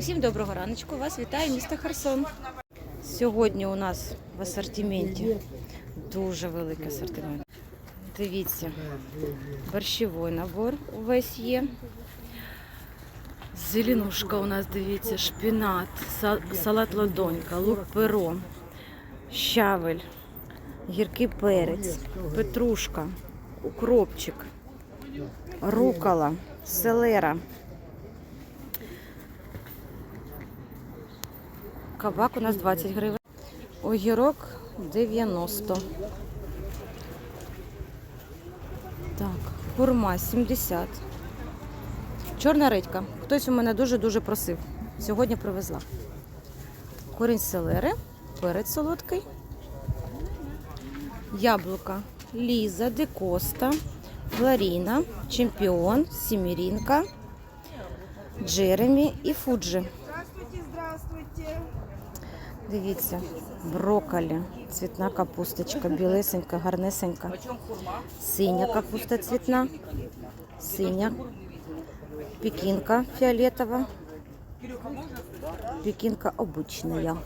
Усім доброго раночку. Вас вітає місто Херсон. Сьогодні у нас в асортименті дуже великий асортимент. Дивіться, борщовий набор увесь є. Зеленушка у нас, дивіться, шпінат, салат ладонька, лук перо, щавель, гіркий перець, петрушка, укропчик, рукола, селера. Кабак у нас 20 гривень. Огірок 90. Так, хурма 70. Чорна редька. Хтось у мене дуже-дуже просив. Сьогодні привезла. Корінь селери, перець солодкий. Яблука. Ліза, Декоста, Флоріна, Чемпіон, Сімірінка, Джеремі і Фуджі. Здравствуйте, здравствуйте. Дивіться, брокколі, цвітна капусточка, білесенька, гарнесенька. Синя капуста цвітна, синя, пекінка фіолетова, пекінка обична.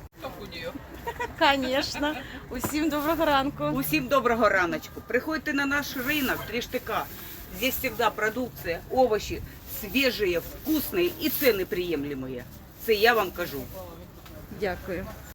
Звісно, усім доброго ранку. Усім доброго раночку. Приходьте на наш рынок Три штыка. Здесь всегда продукция, овощи свежие, вкусные и цены приемлемые. Це я вам кажу. Дякую.